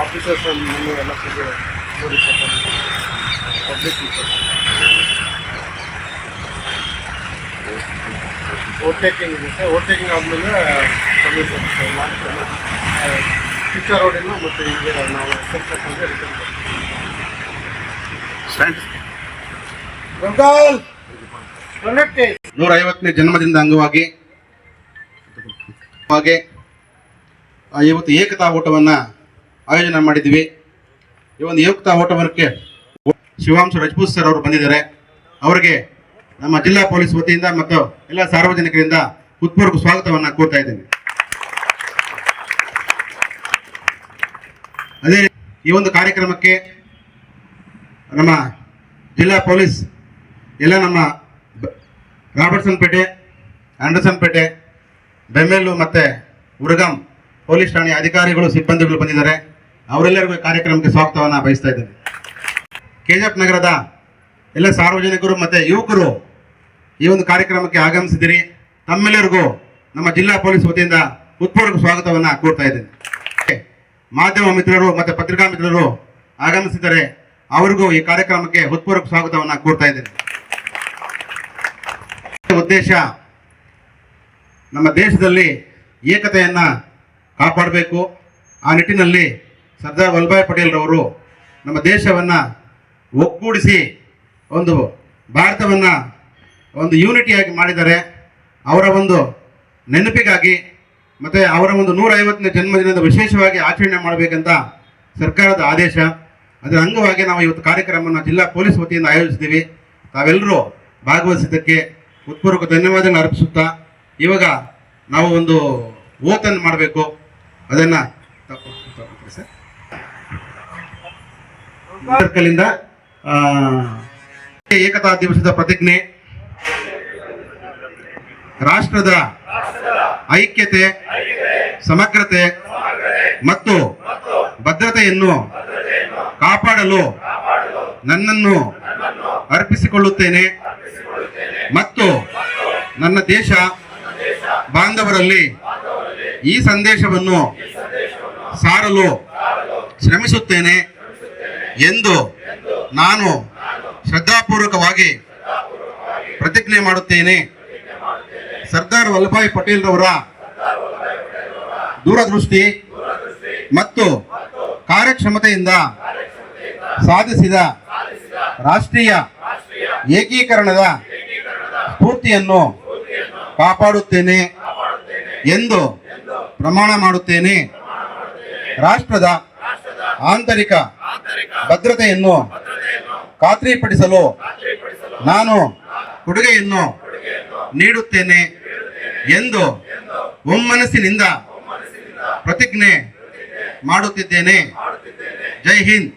Officers ನಿನ್ನೆ ಎಲ್ಲ public overtaking ಇರುತ್ತೆ ಓವರ್ಟೇಕಿಂಗ್ ಆದಮೇಲೆ ಸರ್ವಿಸ್ ಫ್ಯೂಚರ್ ರೋಡಿನ ಮತ್ತು ಹಿಂಗೆ ನಾವು ಎಕ್ಸೆಪ್ಟೆನ್ಸ್ ರಿಟರ್ನ್ ನೂರ ಐವತ್ತನೇ ಜನ್ಮದಿನದ ಅಂಗವಾಗಿ ಹಾಗೆ ಇವತ್ತು ಏಕತಾ ಓಟವನ್ನು ಆಯೋಜನೆ ಮಾಡಿದ್ವಿ ಈ ಒಂದು ಯುಕ್ತ ಓಟವಕ್ಕೆ ಶಿವಾಂಶ ರಜಪೂತ್ ಸರ್ ಅವರು ಬಂದಿದ್ದಾರೆ. ಅವರಿಗೆ ನಮ್ಮ ಜಿಲ್ಲಾ ಪೊಲೀಸ್ ವತಿಯಿಂದ ಮತ್ತು ಎಲ್ಲ ಸಾರ್ವಜನಿಕರಿಂದ ಹೃತ್ಪೂರ್ವಕ ಸ್ವಾಗತವನ್ನು ಕೋರ್ತಾ ಇದ್ದೇನೆ. ಅದೇ ಈ ಒಂದು ಕಾರ್ಯಕ್ರಮಕ್ಕೆ ನಮ್ಮ ಜಿಲ್ಲಾ ಪೊಲೀಸ್, ಎಲ್ಲ ನಮ್ಮ ರಾಬರ್ಟ್ಸನ್ ಪೇಟೆ, ಆಂಡರ್ಸನ್ ಪೇಟೆ ಬೆಮ್ಮೆಲ್ಲು ಮತ್ತು ಉರಗಾಂ ಪೊಲೀಸ್ ಠಾಣೆ ಅಧಿಕಾರಿಗಳು, ಸಿಬ್ಬಂದಿಗಳು ಬಂದಿದ್ದಾರೆ. ಅವರೆಲ್ಲರಿಗೂ ಕಾರ್ಯಕ್ರಮಕ್ಕೆ ಸ್ವಾಗತವನ್ನು ಬಯಸ್ತಾ ಇದ್ದೇನೆ. ಎಫ್ ನಗರದ ಎಲ್ಲ ಸಾರ್ವಜನಿಕರು ಮತ್ತು ಯುವಕರು ಈ ಒಂದು ಕಾರ್ಯಕ್ರಮಕ್ಕೆ ಆಗಮಿಸಿದಿರಿ. ತಮ್ಮೆಲ್ಲರಿಗೂ ನಮ್ಮ ಜಿಲ್ಲಾ ಪೊಲೀಸ್ ವತಿಯಿಂದ ಹೃತ್ಪೂರ್ವಕ ಸ್ವಾಗತವನ್ನು ಕೋರ್ತಾ ಇದ್ದೇನೆ. ಮಾಧ್ಯಮ ಮಿತ್ರರು ಮತ್ತು ಪತ್ರಿಕಾ ಮಿತ್ರರು ಆಗಮಿಸಿದರೆ ಅವರಿಗೂ ಈ ಕಾರ್ಯಕ್ರಮಕ್ಕೆ ಹೃತ್ಪೂರ್ವಕ ಸ್ವಾಗತವನ್ನು ಕೋರ್ತಾ ಇದ್ದೇನೆ. ಉದ್ದೇಶ ನಮ್ಮ ದೇಶದಲ್ಲಿ ಏಕತೆಯನ್ನು ಕಾಪಾಡಬೇಕು. ಆ ನಿಟ್ಟಿನಲ್ಲಿ ಸರ್ದಾರ್ ವಲ್ಲಭಾಯ್ ಪಟೇಲ್ರವರು ನಮ್ಮ ದೇಶವನ್ನು ಒಗ್ಗೂಡಿಸಿ ಒಂದು ಭಾರತವನ್ನು ಒಂದು ಯೂನಿಟಿಯಾಗಿ ಮಾಡಿದ್ದಾರೆ. ಅವರ ಒಂದು ನೆನಪಿಗಾಗಿ ಮತ್ತು ಅವರ ಒಂದು ನೂರ ಐವತ್ತನೇ ಜನ್ಮದಿನದ ವಿಶೇಷವಾಗಿ ಆಚರಣೆ ಮಾಡಬೇಕಂತ ಸರ್ಕಾರದ ಆದೇಶ. ಅದರ ಅಂಗವಾಗಿ ನಾವು ಇವತ್ತು ಕಾರ್ಯಕ್ರಮವನ್ನು ಜಿಲ್ಲಾ ಪೊಲೀಸ್ ವತಿಯಿಂದ ಆಯೋಜಿಸಿದ್ದೀವಿ. ತಾವೆಲ್ಲರೂ ಭಾಗವಹಿಸಿದ್ದಕ್ಕೆ ಉತ್ಪೂರ್ವಕ ಧನ್ಯವಾದಗಳನ್ನು ಅರ್ಪಿಸುತ್ತಾ ಇವಾಗ ನಾವು ಒಂದು ಓತನ್ನು ಮಾಡಬೇಕು. ಅದನ್ನು ಸರ್ಕಲಿಂದ ಏಕತಾ ದಿವಸದ ಪ್ರತಿಜ್ಞೆ, ರಾಷ್ಟ್ರದ ಐಕ್ಯತೆ, ಸಮಗ್ರತೆ ಮತ್ತು ಭದ್ರತೆಯನ್ನು ಕಾಪಾಡಲು ನನ್ನನ್ನು ಅರ್ಪಿಸಿಕೊಳ್ಳುತ್ತೇನೆ ಮತ್ತು ನನ್ನ ದೇಶ ಬಾಂಧವರಲ್ಲಿ ಈ ಸಂದೇಶವನ್ನು ಸಾರಲು ಶ್ರಮಿಸುತ್ತೇನೆ. ಎಂದು ನಾನು ಶ್ರದ್ಧಾಪೂರ್ವಕವಾಗಿ ಪ್ರತಿಜ್ಞೆ ಮಾಡುತ್ತೇನೆ. ಸರ್ದಾರ್ ವಲ್ಲಭಾಯ್ ಪಟೇಲ್ರವರ ದೂರದೃಷ್ಟಿ ಮತ್ತು ಕಾರ್ಯಕ್ಷಮತೆಯಿಂದ ಸಾಧಿಸಿದ ರಾಷ್ಟ್ರೀಯ ಏಕೀಕರಣದ ಸ್ಫೂರ್ತಿಯನ್ನು ಕಾಪಾಡುತ್ತೇನೆ ಎಂದು ಪ್ರಮಾಣ ಮಾಡುತ್ತೇನೆ. ರಾಷ್ಟ್ರದ ಆಂತರಿಕ ಭದ್ರತೆಯನ್ನು ಖಾತ್ರಿಪಡಿಸಲು ನಾನು ಕೊಡುಗೆಯನ್ನು ನೀಡುತ್ತೇನೆ ಎಂದು ಒಮ್ಮನಸ್ಸಿನಿಂದ ಪ್ರತಿಜ್ಞೆ ಮಾಡುತ್ತಿದ್ದೇನೆ. ಜೈ ಹಿಂದ್.